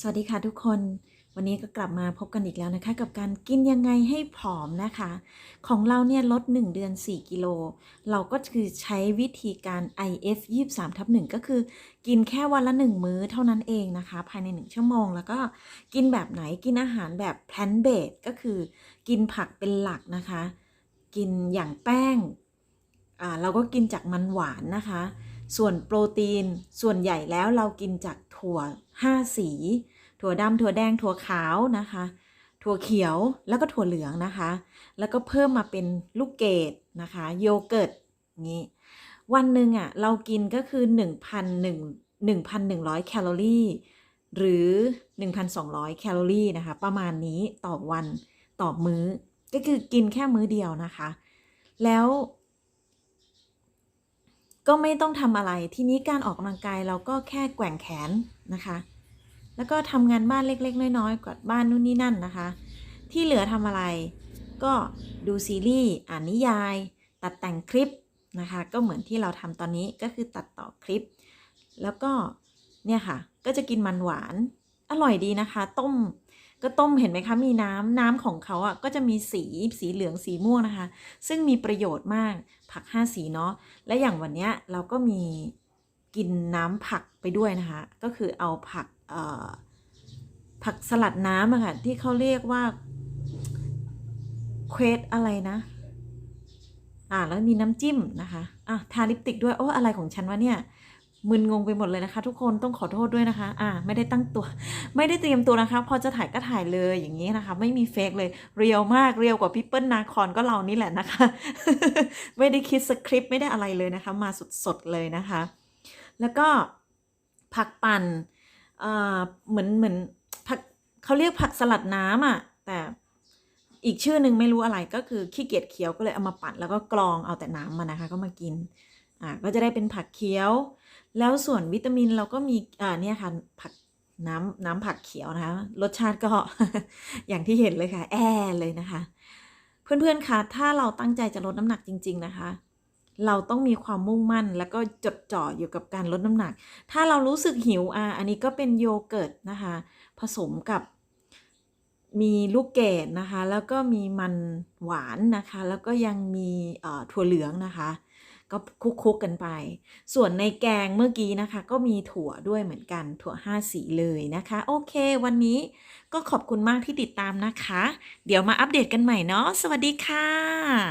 สวัสดีค่ะทุกคน วันนี้ก็กลับมาพบกันอีกแล้วนะคะ กับการกินยังไงให้ผอมนะคะ ของเราเนี่ยลด 1 เดือน 4 กิโล เราก็คือใช้วิธีการ IF 23ทับ1ก็คือ กินแค่วันละ 1 มื้อเท่านั้นเองนะคะ ภายใน 1 ชั่วโมง แล้วก็กินแบบไหนกินอาหารแบบ plant based ก็คือ กินผักเป็นหลักนะคะ กินอย่างแป้งอ่าเราก็กินจากมันหวานนะคะ ส่วนโปรตีนส่วนใหญ่แล้วเรากินจากถั่ว 5 สี ถั่วดำถั่วแดงถั่วขาวนะคะ ถั่วเขียวแล้วก็ถั่วเหลืองนะคะ แล้วก็เพิ่มมาเป็นลูกเกดนะคะ โยเกิร์ตงี้วันหนึ่งอะเรากินก็คือ1,100 1,100 แคลอรี่ หรือ 1,200 แคลอรี่นะคะ ประมาณนี้ต่อวันต่อมื้อก็คือกินแค่มื้อเดียวนะคะ แล้ว ก็ไม่ต้องทำอะไร ทีนี้การออกกำลังกายเราก็แค่แกว่งแขนนะคะ แล้วก็ทำงานบ้านเล็ก ๆ น้อยๆกวาดบ้านนู่นนี่นั่นนะคะ ที่เหลือทำอะไร ก็ดูซีรีส์อ่านนิยาย ตัดแต่งคลิปนะคะ ก็เหมือนที่เราทำตอนนี้ก็คือตัดต่อคลิป แล้วก็เนี่ยค่ะ ก็จะกินมันหวาน อร่อยดีนะคะ ต้ม ก็ต้มเห็นไหมคะมีน้ำน้ำของเขาอะก็จะมีสีสีเหลืองสีม่วงนะคะ ซึ่งมีประโยชน์มากผัก 5 สีเนาะและอย่างวันเนี้ยเราก็มีกินน้ำผักไปด้วยนะคะ ก็คือเอาผักเอ่อผักสลัดน้ำอะค่ะที่เขาเรียกว่าเควสอะไรนะ อ่าแล้วมีน้ำจิ้มนะคะอะทาลิปติกด้วยโอ้อะไรของฉันวะเนี่ย มึนงงไปหมดเลยนะคะ ทุกคนต้องขอโทษด้วยนะคะ อ่า ไม่ได้ตั้งตัว ไม่ได้เตรียมตัวนะคะ พอจะถ่ายก็ถ่ายเลยอย่างนี้นะคะ ไม่มีเฟกเลย เรียวมาก เรียวกว่าพี่เปิ้ลนาคอนก็เรานี่แหละนะคะ ไม่ได้คิดสคริปต์ไม่ได้อะไรเลยนะคะ มาสดๆเลยนะคะ แล้วก็ผักปั่นเอ่อเหมือนเหมือนผักเขาเรียกผักสลัดน้ำอะ แต่อีกชื่อหนึ่งไม่รู้อะไรก็คือขี้เกียจเคี้ยวก็เลยเอามาปั่นแล้วก็กรองเอาแต่น้ำมานะคะ ก็มากิน อ่าก็จะได้เป็นผักเคี้ยว แล้วส่วนวิตามินเราก็มีอ่าเนี่ยค่ะผักน้ำน้ำผักเขียวนะคะรสชาติก็ อย่างที่เห็นเลยค่ะ แอเลยนะคะ เพื่อนๆคะถ้าเราตั้งใจจะลดน้ำหนักจริง ๆ นะคะ เราต้องมีความมุ่งมั่น แล้วก็จดจ่ออยู่กับการลดน้ำหนัก ถ้าเรารู้สึกหิวอะอันนี้ก็เป็นโยเกิร์ตนะคะ ผสมกับมีลูกเกดนะคะ แล้วก็มีมันหวานนะคะ แล้วก็ยังมีถั่วเหลืองนะคะ ก็คลุกๆกันไป ส่วนในแกงเมื่อกี้นะคะ ก็มีถั่วด้วยเหมือนกันถั่ว 5 สีเลยนะคะ โอเค วันนี้ก็ขอบคุณมากที่ติดตามนะคะ เดี๋ยวมาอัปเดตกันใหม่เนาะสวัสดีค่ะ